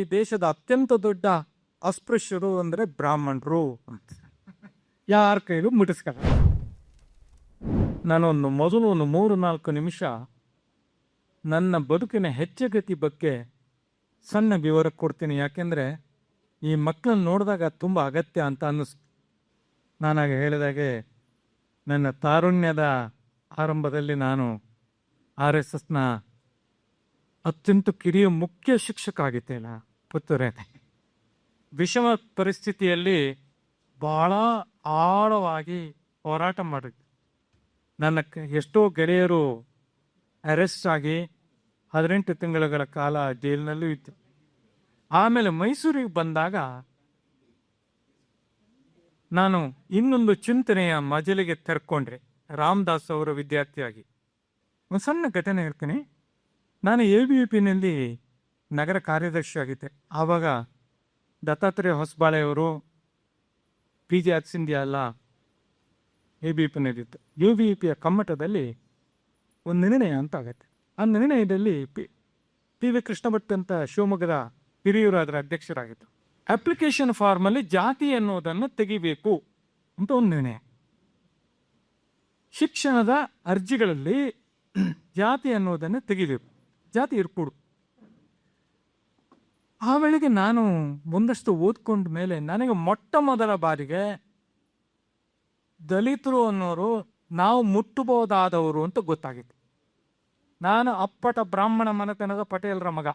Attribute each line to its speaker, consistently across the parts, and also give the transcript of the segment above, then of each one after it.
Speaker 1: ಈ ದೇಶದ ಅತ್ಯಂತ ದೊಡ್ಡ ಅಸ್ಪೃಶ್ಯರು ಅಂದ್ರೆ ಬ್ರಾಹ್ಮಣರು ಯಾರ ಕೈಲೂ ಮುಟ್ಟಿಸ್ಕೊಳ್ಳ ನಾನೊಂದು ಮೊದಲು ಒಂದು ಮೂರು ನಾಲ್ಕು ನಿಮಿಷ ನನ್ನ ಬದುಕಿನ ಹೆಚ್ಚಗತಿ ಬಗ್ಗೆ ಸಣ್ಣ ವಿವರ ಕೊಡ್ತೀನಿ. ಯಾಕೆಂದ್ರೆ ಈ ಮಕ್ಕಳನ್ನ ನೋಡಿದಾಗ ತುಂಬ ಅಗತ್ಯ ಅಂತ ಅನ್ನಿಸ್ತು. ನಾನಾಗ ಹೇಳಿದಾಗೆ ನನ್ನ ತಾರುಣ್ಯದ ಆರಂಭದಲ್ಲಿ ನಾನು ಆರ್ ಎಸ್ ಎಸ್ನ ಅತ್ಯಂತ ಕಿರಿಯ ಮುಖ್ಯ ಶಿಕ್ಷಕ ಆಗಿದ್ದೇನ? ಪುತ್ತೂರೇ. ವಿಷಮ ಪರಿಸ್ಥಿತಿಯಲ್ಲಿ ಬಹಳ ಆಳವಾಗಿ ಹೋರಾಟ ಮಾಡಿದ್ದೆ. ನನ್ನ ಎಷ್ಟೋ ಗೆಳೆಯರು ಅರೆಸ್ಟ್ ಆಗಿ ಹದಿನೆಂಟು ತಿಂಗಳುಗಳ ಕಾಲ ಜೈಲಿನಲ್ಲೂ ಇತ್ತು ಆಮೇಲೆ ಮೈಸೂರಿಗೆ ಬಂದಾಗ ನಾನು ಇನ್ನೊಂದು ಚಿಂತನೆಯ ಮಜಲಿಗೆ ತೆರ್ಕೊಂಡ್ರೆ, ರಾಮದಾಸ್ ಅವರ ವಿದ್ಯಾರ್ಥಿಯಾಗಿ. ಒಂದು ಸಣ್ಣ ಘಟನೆ ಹೇಳ್ತೀನಿ. ನಾನು ಎ ಬಿ ಯು ನಲ್ಲಿ ನಗರ ಕಾರ್ಯದರ್ಶಿ ಆಗಿದ್ದೆ. ಆವಾಗ ದತ್ತಾತ್ರೇಯ ಹೊಸಬಾಳೆಯವರು ಪಿ ಜೆ ಸಿಂಧ್ಯಾ ಎಲ್ಲ ಎ ಬಿ ಪಿ ನಡೆಯುತ್ತೆ ಯು ಬಿ ಪಿಯ ಕಮ್ಮಟದಲ್ಲಿ ಒಂದು ನಿರ್ಣಯ ಅಂತ ಆಗುತ್ತೆ ಆ ನಿರ್ಣಯದಲ್ಲಿ P P V Krishna Bhat ಅಂತ ಶಿವಮೊಗ್ಗದ ಹಿರಿಯರು ಅದರ ಅಧ್ಯಕ್ಷರಾಗಿದ್ದರು ಅಪ್ಲಿಕೇಶನ್ ಫಾರ್ಮಲ್ಲಿ ಜಾತಿ ಅನ್ನೋದನ್ನು ತೆಗಿಬೇಕು ಅಂತ ಒಂದು ನಿರ್ಣಯ. ಶಿಕ್ಷಣದ ಅರ್ಜಿಗಳಲ್ಲಿ ಜಾತಿ ಅನ್ನೋದನ್ನು ತೆಗಿಬೇಕು. ಜಾತಿ ಇರ್ಕೊಡು. ಆ ವೇಳೆಗೆ ನಾನು ಒಂದಷ್ಟು ಓದ್ಕೊಂಡ ಮೇಲೆ ನನಗೆ ಮೊಟ್ಟ ಮೊದಲ ಬಾರಿಗೆ ದಲಿತರು ಅನ್ನೋರು ನಾವು ಮುಟ್ಟಬಹುದಾದವರು ಅಂತ ಗೊತ್ತಾಗಿತ್ತು. ನಾನು ಅಪ್ಪಟ ಬ್ರಾಹ್ಮಣ ಮನೆತನದ ಪಟೇಲರ ಮಗ.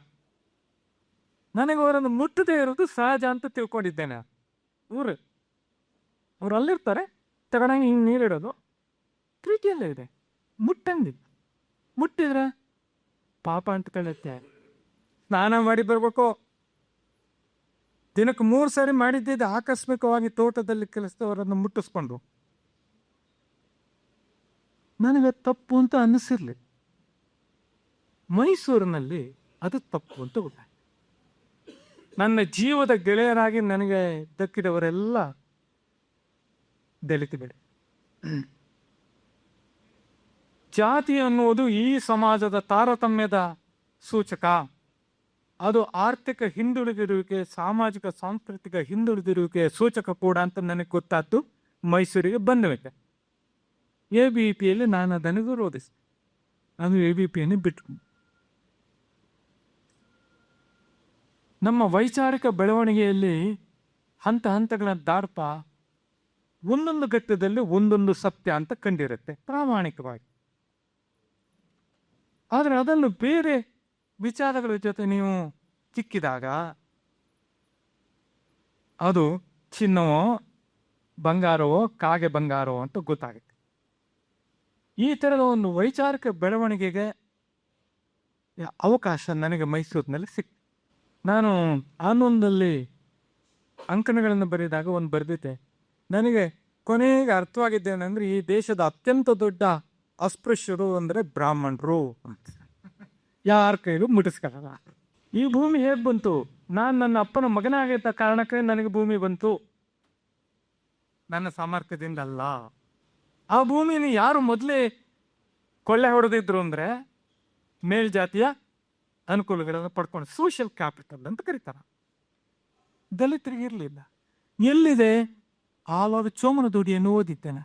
Speaker 1: ನನಗೆ ಅವರನ್ನು ಮುಟ್ಟದೇ ಇರೋದು ಸಹಜ ಅಂತ ತಿಳ್ಕೊಂಡಿದ್ದೇನೆ. ಊರು. ಅವ್ರು ಅಲ್ಲಿರ್ತಾರೆ. ತಗೊಂಡಂಗೆ ಹಿಂಗೆ ನೀರಿಡೋದು. ಪ್ರೀತಿಯಲ್ಲೇ ಇದೆ. ಮುಟ್ಟಂಗಿಲ್ಲ. ಮುಟ್ಟಿದ್ರೆ ಪಾಪ ಅಂತ ಕಳುತ್ತೆ. ಸ್ನಾನ ಮಾಡಿ ಬರ್ಬೇಕು. ದಿನಕ್ಕೆ ಮೂರು ಸಾರಿ ಮಾಡಿದ್ದಿದ್ದು ಆಕಸ್ಮಿಕವಾಗಿ ತೋಟದಲ್ಲಿ ಕೆಲಸದವರನ್ನು ಮುಟ್ಟಿಸ್ಕೊಂಡು ನನಗೆ ತಪ್ಪು ಅಂತ ಅನ್ನಿಸಿರಲಿ. ಮೈಸೂರಿನಲ್ಲಿ ಅದು ತಪ್ಪು ಅಂತ ಗೊತ್ತಾಯ್ತು. ನನ್ನ ಜೀವದ ಗೆಳೆಯರಾಗಿ ನನಗೆ ದಕ್ಕಿದವರೆಲ್ಲ ದಲಿತ ಜಾತಿ ಅನ್ನುವುದು ಈ ಸಮಾಜದ ತಾರತಮ್ಯದ ಸೂಚಕ. ಅದು ಆರ್ಥಿಕ ಹಿಂದುಳಿದಿರುವಿಕೆ, ಸಾಮಾಜಿಕ, ಸಾಂಸ್ಕೃತಿಕ ಹಿಂದುಳಿದಿರುವಿಕೆ ಸೂಚಕ ಕೂಡ ಅಂತ ನನಗೆ ಗೊತ್ತಾಯ್ತು. ಮೈಸೂರಿಗೆ ಬಂದ ಮೇಲೆ ಎ ಬಿ ಪಿಯಲ್ಲಿ ನಾನು ಅದನ್ನು ವಿರೋಧಿಸಿ ನಾನು ಎ ಬಿ ಪಿಯನ್ನು ಬಿಟ್ಟು ನಮ್ಮ ವೈಚಾರಿಕ ಬೆಳವಣಿಗೆಯಲ್ಲಿ ಹಂತ ಹಂತಗಳ ದಾರ್ಪ ಒಂದೊಂದು ಘಟ್ಟದಲ್ಲಿ ಒಂದೊಂದು ಸತ್ಯ ಅಂತ ಕಂಡಿರುತ್ತೆ ಪ್ರಾಮಾಣಿಕವಾಗಿ. ಆದರೆ ಅದನ್ನು ಬೇರೆ ವಿಚಾರಗಳ ಜೊತೆ ನೀವು ಚಿಕ್ಕಿದಾಗ ಅದು ಚಿನ್ನವೋ, ಬಂಗಾರವೋ, ಕಾಗೆ ಬಂಗಾರವೋ ಅಂತ ಗೊತ್ತಾಗುತ್ತೆ. ಈ ಥರದ ಒಂದು ವೈಚಾರಿಕ ಬೆಳವಣಿಗೆಗೆ ಅವಕಾಶ ನನಗೆ ಮೈಸೂರಿನಲ್ಲಿ ಸಿಕ್ ನಾನು ಆನೊಂದಲ್ಲಿ ಅಂಕಣಗಳನ್ನು ಬರೆದಾಗ ಒಂದು ಬರೆದಿದ್ದೆ. ನನಗೆ ಕೊನೆಗೆ ಅರ್ಥವಾಗಿದ್ದೇನೆಂದರೆ ಈ ದೇಶದ ಅತ್ಯಂತ ದೊಡ್ಡ ಅಸ್ಪೃಶ್ಯರು ಅಂದರೆ ಬ್ರಾಹ್ಮಣರು ಅಂತ. ಯಾರ ಕೈಲೂ ಮುಟ್ಟಿಸ್ಕೊಳ್ಳಲ್ಲ ಈ ಭೂಮಿ ಹೇಗೆ ಬಂತು? ನಾನು ನನ್ನ ಅಪ್ಪನ ಮಗನಾಗಿದ್ದ ಕಾರಣಕ್ಕೆ ನನಗೆ ಭೂಮಿ ಬಂತು. ನನ್ನ ಸಾಮರ್ಥ್ಯದಿಂದ ಅಲ್ಲ ಆ ಭೂಮಿನ ಯಾರು ಮೊದಲೇ ಕೊಳ್ಳೆ ಹೊಡೆದಿದ್ರು ಅಂದರೆ ಮೇಲ್ಜಾತಿಯ ಅನುಕೂಲಗಳನ್ನು ಪಡ್ಕೊಂಡು ಸೋಷಿಯಲ್ ಕ್ಯಾಪಿಟಲ್ ಅಂತ ಕರೀತಾರೆ. ದಲಿತರಿಗೆ ಇರಲಿಲ್ಲ. ಎಲ್ಲಿದೆ? ಆವಾಗ ಚೋಮನ ದುಡಿಯನ್ನು ಓದಿದ್ದೇನೆ.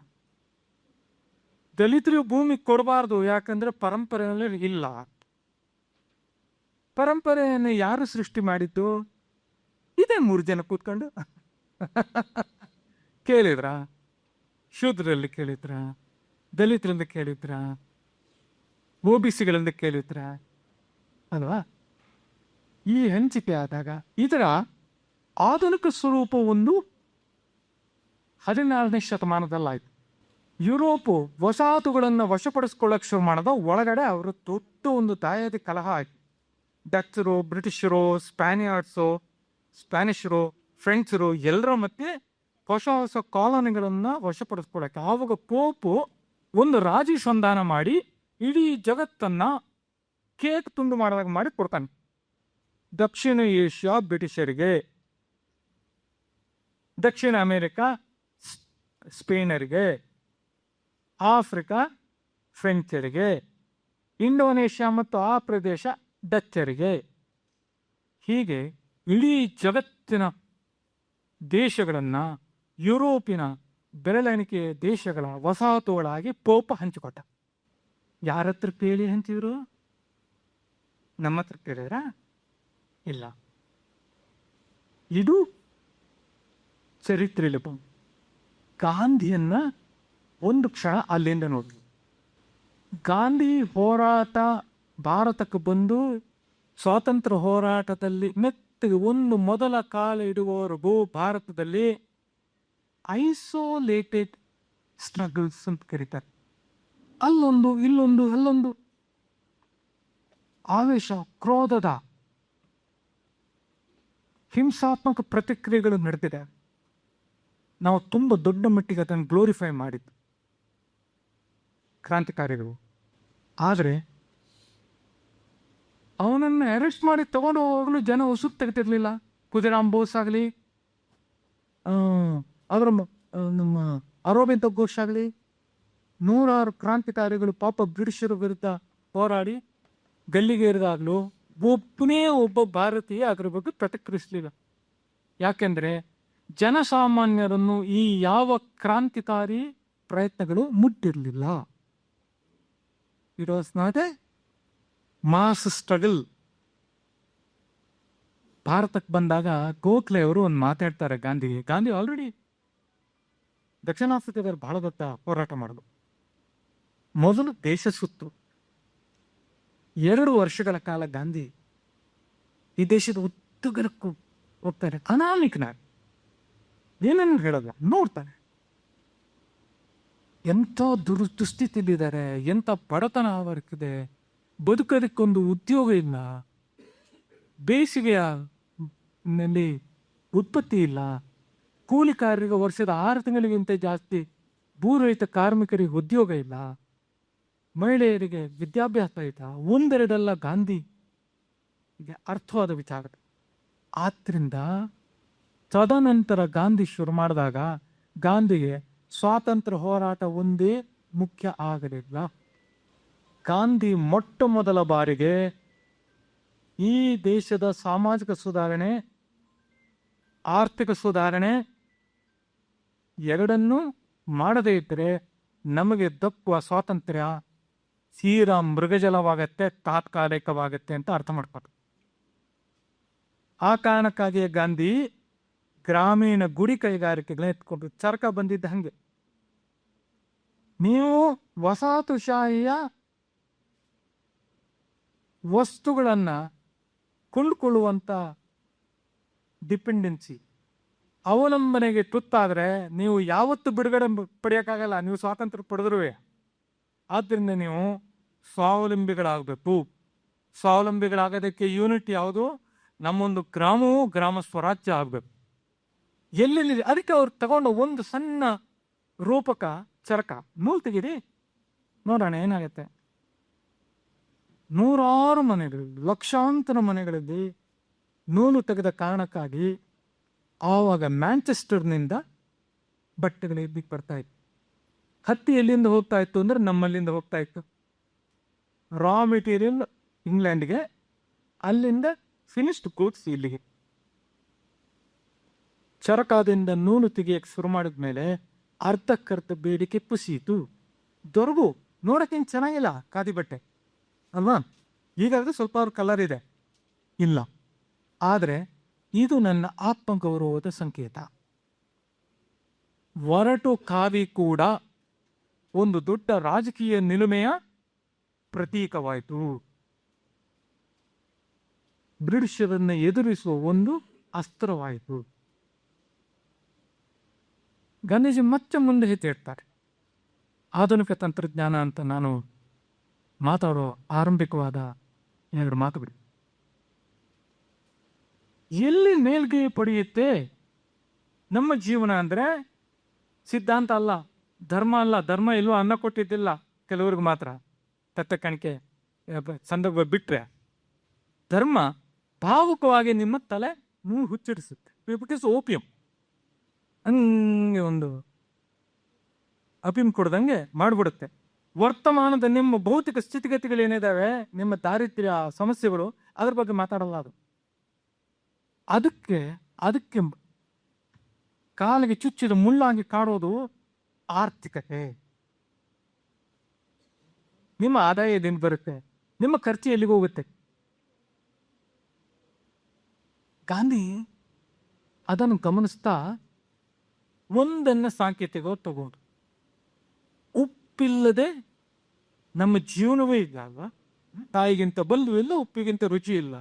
Speaker 1: ದಲಿತರಿಗೆ ಭೂಮಿ ಕೊಡಬಾರ್ದು, ಯಾಕಂದ್ರೆ ಪರಂಪರೆಯಲ್ಲಿ ಇಲ್ಲ. ಪರಂಪರೆಯನ್ನು ಯಾರು ಸೃಷ್ಟಿ ಮಾಡಿದ್ದು? ಇದೇ ಮೂರು ಜನ ಕೂತ್ಕೊಂಡು. ಕೇಳಿದ್ರ? ಶೂದ್ರಲ್ಲಿ ಕೇಳಿದ್ರ? ದಲಿತರಿಂದ ಕೇಳಿದ್ರ? ಒ ಬಿ ಸಿಗಳಿಂದ ಕೇಳಿದ್ರ? ಅಲ್ವಾ? ಈ ಹಂಚಿಕೆ ಆದಾಗ ಇದರ ಆಧುನಿಕ ಸ್ವರೂಪ ಒಂದು ಹದಿನಾರನೇ ಶತಮಾನದಲ್ಲಾಯ್ತು. ಯುರೋಪು ವಸಾಹತುಗಳನ್ನು ವಶಪಡಿಸ್ಕೊಳ್ಳೋಕೆ ಶುರು ಮಾಡಿದ ಒಳಗಡೆ ಅವರು ದೊಡ್ಡ ಒಂದು ದಾಯಾದಿ ಕಲಹ ಆಯ್ತು. ಡಚ್ಚರು ಬ್ರಿಟಿಷರು ಸ್ಪ್ಯಾನಿಯಾರ್ಡ್ಸು ಸ್ಪ್ಯಾನಿಷರು ಫ್ರೆಂಚರು ಎಲ್ಲರ ಮತ್ತೆ ಹೊಸ ಹೊಸ ಕಾಲೋನಿಗಳನ್ನು ವಶಪಡಿಸ್ಕೊಳಕ್ಕೆ ಆವಾಗ ಪೋಪು ಒಂದು ರಾಜಿ ಸಂಧಾನ ಮಾಡಿ ಇಡೀ ಜಗತ್ತನ್ನ ಕೇಕ್ ತುಂಡು ಮಾಡಿದಾಗ ಮಾಡಿ ಕೊಡ್ತಾನೆ. ದಕ್ಷಿಣ ಏಷ್ಯಾ ಬ್ರಿಟಿಷರಿಗೆ, ದಕ್ಷಿಣ ಅಮೇರಿಕಾ ಸ್ಪೇನರಿಗೆ, ಆಫ್ರಿಕಾ, ಫ್ರೆಂಚರಿಗೆ, ಇಂಡೋನೇಷ್ಯಾ ಮತ್ತು ಆ ಪ್ರದೇಶ ಡಚ್ಚರಿಗೆ ಹೀಗೆ ಇಡೀ ಜಗತ್ತಿನ ದೇಶಗಳನ್ನು ಯುರೋಪಿನ ಬೆರಳೆಣಿಕೆ ದೇಶಗಳ ವಸಾಹತುಗಳಾಗಿ ಪೋಪ ಹಂಚಿಕೊಟ್ಟ. ಯಾರ ಹತ್ರ ಕೇಳಿ ಹಂಚಿದ್ರು ನಮ್ಮ ಹತ್ರ ಕೇಳಿದ್ರ ಇಲ್ಲ. ಇದು ಬಂದು ಗಾಂಧಿಯನ್ನ ಒಂದು ಕ್ಷಣ ಅಲ್ಲಿಂದ ನೋಡಿ ಗಾಂಧಿ ಹೋರಾಟ ಭಾರತಕ್ಕೆ ಬಂದು ಸ್ವಾತಂತ್ರ್ಯ ಹೋರಾಟದಲ್ಲಿ ಮೆತ್ತಗೆ ಒಂದು ಮೊದಲ ಕಾಲ ಇಡುವವರೆಗೂ ಭಾರತದಲ್ಲಿ ಐಸೋಲೇಟೆಡ್ ಸ್ಟ್ರಗಲ್ಸ್ ಅಂತ ಕರೀತಾರೆ. ಅಲ್ಲೊಂದು, ಇಲ್ಲೊಂದು, ಅಲ್ಲೊಂದು. ಆವೇಶ, ಕ್ರೋಧದ ಹಿಂಸಾತ್ಮಕ ಪ್ರತಿಕ್ರಿಯೆಗಳು ನಡೆದಿದೆ. ನಾವು ತುಂಬ ದೊಡ್ಡ ಮಟ್ಟಿಗೆ ಅದನ್ನು ಗ್ಲೋರಿಫೈ ಮಾಡಿದ್ದು. ಕ್ರಾಂತಿಕಾರಿಗಳು. ಆದರೆ ಅವನನ್ನು ಅರೆಸ್ಟ್ ಮಾಡಿ ತಗೊಂಡು ಹೋಗಲು ಜನ ಉಸುಕ್ ತೆಗ್ತಿರ್ಲಿಲ್ಲ ಕುದಿರಾಮ್ ಬೋಸ್ ಆಗಲಿ ಅದರ ನಮ್ಮ ಅರವಿಂದ ಘೋಷ್ ಆಗಲಿ, ನೂರಾರು ಕ್ರಾಂತಿಕಾರಿಗಳು, ಪಾಪ ಬ್ರಿಟಿಷರ ವಿರುದ್ಧ ಹೋರಾಡಿ ಗಲ್ಲಿಗೇರಿದಾಗಲೂ ಒಬ್ಬನೇ ಒಬ್ಬ ಭಾರತೀಯ ಅದರ ಬಗ್ಗೆ ಪ್ರತಿಕ್ರಿಯಿಸಲಿಲ್ಲ. ಯಾಕೆಂದ್ರೆ ಜನಸಾಮಾನ್ಯರನ್ನು ಈ ಯಾವ ಕ್ರಾಂತಿಕಾರಿ ಪ್ರಯತ್ನಗಳು ಮುಟ್ಟಿರಲಿಲ್ಲ. It was not a mass struggle. ಭಾರತಕ್ಕೆ ಬಂದಾಗ ಗೋಖಲೆ ಅವರು ಒಂದು ಮಾತಾಡ್ತಾರೆ ಗಾಂಧಿ. ಗಾಂಧಿ ಆಲ್ರೆಡಿ ದಕ್ಷಿಣ ಆಫ್ರಿಕಾದಲ್ಲಿ ಬಹಳ ದೊಡ್ಡ ಹೋರಾಟ ಮಾಡೋದು ಮೊದಲು ದೇಶ ಸುತ್ತು. ಎರಡು ವರ್ಷಗಳ ಕಾಲ ಗಾಂಧಿ ಈ ದೇಶದ ಉತ್ತುಗರಕ್ಕೂ ಹೋಗ್ತಾರೆ. ಅನಾಮಿಕನಾಗಿ. ಏನೇನು ಹೇಳೋದು? ನೋಡ್ತಾರೆ. ಎಂಥ ದುರ್ ದುಸ್ಥಿತಿಲಿದ್ದಾರೆ ಎಂಥ ಬಡತನ ಅವರ್ಕಿದೆ ಬದುಕೋದಕ್ಕೊಂದು ಉದ್ಯೋಗ ಇಲ್ಲ ಬೇಸಿಗೆಯ ನಲ್ಲಿ ಉತ್ಪತ್ತಿ ಇಲ್ಲ. ಕೂಲಿಕಾರರಿಗೆ ವರ್ಷದ ಆರು ತಿಂಗಳಿಗಿಂತ ಜಾಸ್ತಿ ಭೂರಹಿತ ಕಾರ್ಮಿಕರಿಗೆ ಉದ್ಯೋಗ ಇಲ್ಲ. ಮಹಿಳೆಯರಿಗೆ ವಿದ್ಯಾಭ್ಯಾಸ ಇಲ್ಲ. ಒಂದೆರಡಲ್ಲ ಗಾಂಧಿ ಅರ್ಥವಾದ ವಿಚಾರ. ಆದ್ದರಿಂದ ತದನಂತರ ಗಾಂಧಿ ಶುರು ಮಾಡಿದಾಗ ಗಾಂಧಿಗೆ ಸ್ವಾತಂತ್ರ್ಯ ಹೋರಾಟ ಒಂದೇ ಮುಖ್ಯ ಆಗಲಿಲ್ಲ ಗಾಂಧಿ ಮೊಟ್ಟ ಮೊದಲ ಬಾರಿಗೆ ಈ ದೇಶದ ಸಾಮಾಜಿಕ ಸುಧಾರಣೆ, ಆರ್ಥಿಕ ಸುಧಾರಣೆ ಎರಡನ್ನೂ ಮಾಡದೇ ಇದ್ದರೆ ನಮಗೆ ದಕ್ಕುವ ಸ್ವಾತಂತ್ರ್ಯ ತೀರಾ ಮೃಗಜಲವಾಗತ್ತೆ, ತಾತ್ಕಾಲಿಕವಾಗತ್ತೆ ಅಂತ ಅರ್ಥ ಮಾಡ್ಕೊಂಡು ಆ ಕಾರಣಕ್ಕಾಗಿಯೇ ಗಾಂಧಿ ಗ್ರಾಮೀಣ ಗುಡಿ ಕೈಗಾರಿಕೆಗಳನ್ನ ಎತ್ಕೊಂಡು ಚರಕ ಬಂದಿದ್ದ ಹಂಗೆ. ನೀವು ವಸಾಹತುಶಾಹಿಯ ವಸ್ತುಗಳನ್ನ ಕೊಂಡುಕೊಳ್ಳುವಂಥ ಡಿಪೆಂಡೆನ್ಸಿ ಅವಲಂಬನೆಗೆ ತುತ್ತಾದರೆ ನೀವು ಯಾವತ್ತು ಬಿಡುಗಡೆ ಪಡೆಯೋಕ್ಕಾಗಲ್ಲ. ನೀವು ಸ್ವಾತಂತ್ರ್ಯ ಪಡೆದ್ರೂ ಆದ್ದರಿಂದ ನೀವು ಸ್ವಾವಲಂಬಿಗಳಾಗಬೇಕು. ಸ್ವಾವಲಂಬಿಗಳಾಗೋದಕ್ಕೆ ಯೂನಿಟ್ ಯಾವುದು? ನಮ್ಮೊಂದು ಗ್ರಾಮವು ಗ್ರಾಮ ಸ್ವರಾಜ್ಯ ಆಗಬೇಕು. ಎಲ್ಲೆಲ್ಲಿ, ಅದಕ್ಕೆ ಅವ್ರು ತಗೊಂಡು ಒಂದು ಸಣ್ಣ ರೂಪಕ ಚರಕ. ನೂಲ್ ತೆಗೀರಿ. ನೋಡೋಣ ಏನಾಗುತ್ತೆ. ನೂರಾರು ಮನೆಗಳು ಲಕ್ಷಾಂತರ ಮನೆಗಳಲ್ಲಿ ನೂಲು ತೆಗೆದ ಕಾರಣಕ್ಕಾಗಿ ಆವಾಗ ಮ್ಯಾಂಚೆಸ್ಟರ್ನಿಂದ ಬಟ್ಟೆಗಳು ಬಿಕ್ ಬರ್ತಾ ಇತ್ತು. ಹತ್ತಿ ಎಲ್ಲಿಂದ ಹೋಗ್ತಾ ಇತ್ತು ಅಂದ್ರೆ ನಮ್ಮಲ್ಲಿಂದ ಹೋಗ್ತಾ ಇತ್ತು. ರಾ ಮೆಟೀರಿಯಲ್ ಇಂಗ್ಲೆಂಡ್ಗೆ, ಅಲ್ಲಿಂದ ಫಿನಿಶ್ಡ್ ಗೂಡ್ಸ್ ಇಲ್ಲಿಗೆ. ಚರಕಾದಿಂದ ನೂಲು ತೆಗಿಯಕ್ಕೆ ಶುರು ಮಾಡಿದ ಮೇಲೆ ಅರ್ಧಕ್ಕರ್ಧ ಬೇಡಿಕೆ ಪುಸಿಯಿತು. ದೊರಗು, ನೋಡೋಕ್ಕೇನು ಚೆನ್ನಾಗಿಲ್ಲ, ಖಾದಿ ಬಟ್ಟೆ. ಅಲ್ವಾ? ಈಗಾದರೆ ಸ್ವಲ್ಪ ಅವ್ರ ಕಲರ್ ಇದೆ. ಇಲ್ಲ. ಆದರೆ ಇದು ನನ್ನ ಆತ್ಮಗೌರವದ ಸಂಕೇತ. ಒರಟು ಕಾವಿ ಕೂಡ ಒಂದು ದೊಡ್ಡ ರಾಜಕೀಯ ನಿಲುಮೆಯ ಪ್ರತೀಕವಾಯಿತು. ಬ್ರಿಟಿಷರನ್ನು ಎದುರಿಸುವ ಒಂದು ಅಸ್ತ್ರವಾಯಿತು. ಗಾಂಧೀಜಿ ಮತ್ತೆ ಮುಂದೆ ಹೇಳ್ತಾರೆ ಆಧುನಿಕ ತಂತ್ರಜ್ಞಾನ ಅಂತ ನಾನು ಮಾತಾಡೋ ಆರಂಭಿಕವಾದ ಎರಡು ಮಾತು ಬಿಡಿ. ಎಲ್ಲಿ ಮೇಲ್ಗೆ ಪಡೆಯುತ್ತೆ? ನಮ್ಮ ಜೀವನ ಅಂದರೆ ಸಿದ್ಧಾಂತ ಅಲ್ಲ, ಧರ್ಮ ಅಲ್ಲ, ಧರ್ಮ ಇಲ್ವೋ ಅನ್ನ ಕೊಟ್ಟಿದ್ದಿಲ್ಲ ಕೆಲವ್ರಿಗೆ ಮಾತ್ರ. ತತ್ತ ಕಣಿಕೆ ಸಂದರ್ಭ ಬಿಟ್ಟರೆ ಧರ್ಮ ಭಾವುಕವಾಗಿ ನಿಮ್ಮ ತಲೆ ಮೂ ಹುಚ್ಚಿಡಿಸುತ್ತೆ. ಇಟ್ ಇಸ್ ಓಪಿಯಂ ಹಂಗೆ ಒಂದು ಅಪಿಮ್ ಕೊಡ್ದಂಗೆ ಮಾಡಿಬಿಡುತ್ತೆ. ವರ್ತಮಾನದ ನಿಮ್ಮ ಭೌತಿಕ ಸ್ಥಿತಿಗತಿಗಳು ಏನಿದಾವೆ ನಿಮ್ಮ ದಾರಿದ್ರ್ಯ ಸಮಸ್ಯೆಗಳು, ಅದ್ರ ಬಗ್ಗೆ ಮಾತಾಡಲ್ಲ ಅದು ಅದಕ್ಕೆ ಅದಕ್ಕೆ ಕಾಲಿಗೆ ಚುಚ್ಚಿದ ಮುಳ್ಳಾಗಿ ಕಾಡೋದು ಆರ್ಥಿಕತೆ. ನಿಮ್ಮ ಆದಾಯ ಎಲ್ಲಿಂದ ಬರುತ್ತೆ? ನಿಮ್ಮ ಖರ್ಚು ಎಲ್ಲಿಗೆ ಹೋಗುತ್ತೆ? ಗಾಂಧಿ ಅದನ್ನು ಗಮನಿಸ್ತಾ ಒಂದನ್ನ ಸಾಂಕೇತಿಕ ತಗೊಂಡು ಉಪ್ಪಿಲ್ಲದೆ ನಮ್ಮ ಜೀವನವೇ ಇಲ್ಲ ಅಲ್ವಾ? ತಾಯಿಗಿಂತ ಬಲ್ಲು ಇಲ್ಲ ಉಪ್ಪಿಗಿಂತ ರುಚಿ ಇಲ್ಲ.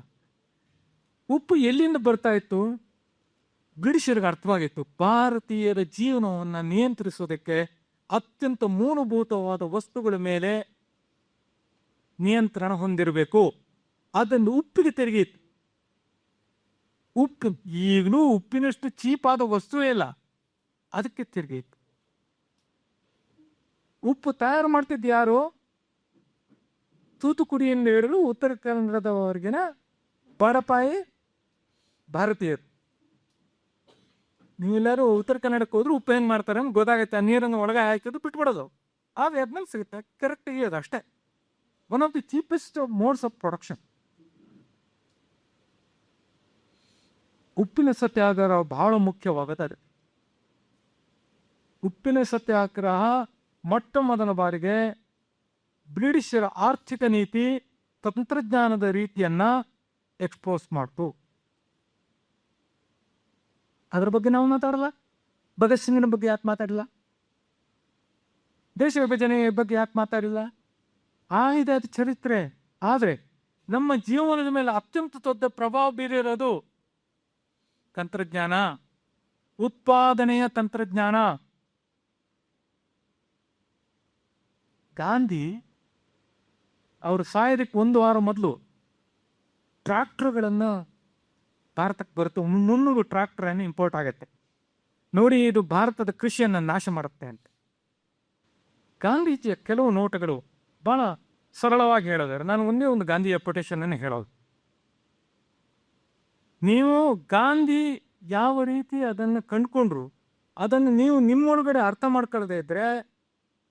Speaker 1: ಉಪ್ಪು ಎಲ್ಲಿಂದ ಬರ್ತಾ ಇತ್ತು? ಬ್ರಿಟಿಷರಿಗೆ ಅರ್ಥವಾಗಿತ್ತು, ಭಾರತೀಯರ ಜೀವನವನ್ನು ನಿಯಂತ್ರಿಸೋದಕ್ಕೆ ಅತ್ಯಂತ ಮೂಲಭೂತವಾದ ವಸ್ತುಗಳ ಮೇಲೆ ನಿಯಂತ್ರಣ ಹೊಂದಿರಬೇಕು. ಅದನ್ನು ಉಪ್ಪಿಗೆ ತೆರೆಗಿತ್ತು ಉಪ್ಪು ಈಗಲೂ ಉಪ್ಪಿನಷ್ಟು ಚೀಪಾದ ವಸ್ತುವೇ ಇಲ್ಲ. ಅದಕ್ಕೆ ತಿರುಗಿತ್ತು ಉಪ್ಪು ತಯಾರು ಮಾಡ್ತಿದ್ದು ಯಾರು? ತೂತುಕುಡಿಯಿಂದ ಹೇಳಲು ಉತ್ತರ ಕನ್ನಡದವರೆಗಿನ ಬಡಪಾಯಿ ಭಾರತೀಯರು. ನೀವೆಲ್ಲರೂ ಉತ್ತರ ಕನ್ನಡಕ್ಕೆ ಹೋದ್ರೆ ಉಪ್ಪು ಏನು ಮಾಡ್ತಾರೆ ಅಂತ ಗೊತ್ತಾಗುತ್ತೆ ಆ ನೀರನ್ನು ಒಳಗೆ ಹಾಕಿದ್ದು ಬಿಟ್ಬಿಡೋದು. ಆ ಸಿಗುತ್ತೆ. ಕರೆಕ್ಟ್ ಅದು ಅಷ್ಟೇ. One of the cheapest modes of production ಉಪ್ಪಿನ ಸತ್ಯಾಗ್ರಹ ಬಹಳ ಮುಖ್ಯವಾಗುತ್ತದೆ ಉಪ್ಪಿನ ಸತ್ಯಾಗ್ರಹ ಮೊಟ್ಟ ಮೊದಲ ಬಾರಿಗೆ ಬ್ರಿಟಿಷರ ಆರ್ಥಿಕ ನೀತಿ, ತಂತ್ರಜ್ಞಾನದ ರೀತಿಯನ್ನ ಎಕ್ಸ್ಪೋಸ್ ಮಾಡ್ತು. ಅದರ ಬಗ್ಗೆ ನಾವು ಮಾತಾಡಲ್ಲ? ಭಗತ್ ಸಿಂಗ್ನ ಬಗ್ಗೆ ಯಾಕೆ ಮಾತಾಡಿಲ್ಲ? ದೇಶ ವಿಭಜನೆ ಬಗ್ಗೆ ಯಾಕೆ ಮಾತಾಡಿಲ್ಲ? ಆ ಇದೆ ಚರಿತ್ರೆ. ಆದರೆ ನಮ್ಮ ಜೀವನದ ಮೇಲೆ ಅತ್ಯಂತ ದೊಡ್ಡ ಪ್ರಭಾವ ಬೀರಿರೋದು ತಂತ್ರಜ್ಞಾನ. ಉತ್ಪಾದನೆಯ ತಂತ್ರಜ್ಞಾನ. ಗಾಂಧಿ ಅವರು ಸಾಯೋದಕ್ಕೆ ಒಂದು ವಾರ ಮೊದಲು ಟ್ರ್ಯಾಕ್ಟರ್ಗಳನ್ನು ಭಾರತಕ್ಕೆ ಬರುತ್ತೆ ಮುನ್ನೂರು ಟ್ರ್ಯಾಕ್ಟ್ರನ್ನು ಇಂಪೋರ್ಟ್ ಆಗುತ್ತೆ. ನೋಡಿ ಇದು ಭಾರತದ ಕೃಷಿಯನ್ನು ನಾಶ ಮಾಡುತ್ತೆ ಅಂತ. ಗಾಂಧೀಜಿಯ ಕೆಲವು ನೋಟಗಳು ಬಹಳ ಸರಳವಾಗಿ ಹೇಳೋದಾರೆ ನಾನು ಒಂದೇ ಒಂದು ಗಾಂಧಿಯ ಅನ್ನು ಹೇಳೋದು. ನೀವು ಗಾಂಧಿ ಯಾವ ರೀತಿ ಅದನ್ನು ಕಂಡುಕೊಂಡ್ರು, ಅದನ್ನು ನೀವು ನಿಮ್ಮೊಳಗಡೆ ಅರ್ಥ ಮಾಡ್ಕೊಳ್ಳದೆ ಇದ್ರೆ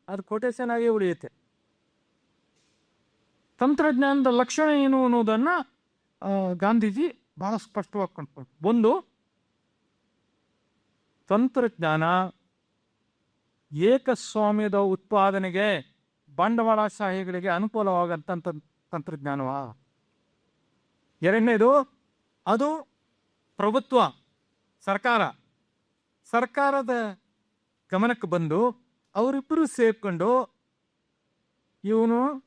Speaker 1: ಅದು ಕೊಟೇಶನ್ ಆಗಿ ಉಳಿಯುತ್ತೆ. ತಂತ್ರಜ್ಞಾನದ ಲಕ್ಷಣ ಏನು ಅನ್ನೋದನ್ನ ಗಾಂಧೀಜಿ ಬಹಳ ಸ್ಪಷ್ಟವಾಗಿ ಕಂಡುಕೊಂಡು ಒಂದು, ತಂತ್ರಜ್ಞಾನ ಏಕಸ್ವಾಮ್ಯದ ಉತ್ಪಾದನೆಗೆ ಬಂಡವಾಳಶಾಹಿಗಳಿಗೆ ಅನುಕೂಲವಾಗಂತ ತಂತ್ರಜ್ಞಾನವ? ಎರಡನೇದು, ಅದು ಪ್ರಭುತ್ವ, ಸರ್ಕಾರ. ಸರ್ಕಾರದ ಗಮನಕ್ಕೆ ಬಂದು ಅವರಿಬ್ಬರು ಸೇರ್ಕೊಂಡು ಇವನು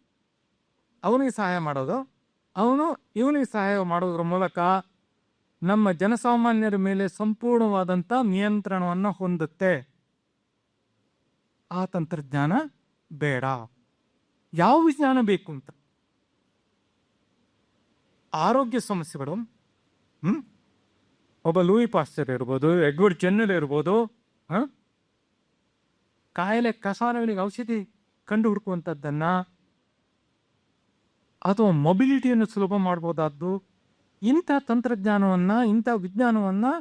Speaker 1: ಅವನಿಗೆ ಸಹಾಯ ಮಾಡೋದು, ಅವನು ಇವನಿಗೆ ಸಹಾಯ ಮಾಡೋದ್ರ ಮೂಲಕ ನಮ್ಮ ಜನಸಾಮಾನ್ಯರ ಮೇಲೆ ಸಂಪೂರ್ಣವಾದಂಥ ನಿಯಂತ್ರಣವನ್ನು ಹೊಂದುತ್ತೆ. ಆ ತಂತ್ರಜ್ಞಾನ ಬೇಡ. ಯಾವ ವಿಜ್ಞಾನ ಬೇಕು ಅಂತ? ಆರೋಗ್ಯ ಸಮಸ್ಯೆಗಳು, ಹ್ಮ್? ಒಬ್ಬ ಲೂಯಿ ಪಾಸ್ಟರ್ ಇರ್ಬೋದು, ಎಡ್ವರ್ಡ್ ಚೆನ್ನಲ್ ಇರ್ಬೋದು, ಹ? ಕಾಯಿಲೆ ಕಸಾನವನಿಗೆ ಔಷಧಿ ಕಂಡು ಹುಡುಕುವಂಥದ್ದನ್ನು ಅಥವಾ ಮೊಬಿಲಿಟಿಯನ್ನು ಸುಲಭ ಮಾಡ್ಬೋದಾದ್ದು ಇಂಥ ತಂತ್ರಜ್ಞಾನವನ್ನು, ಇಂಥ ವಿಜ್ಞಾನವನ್ನು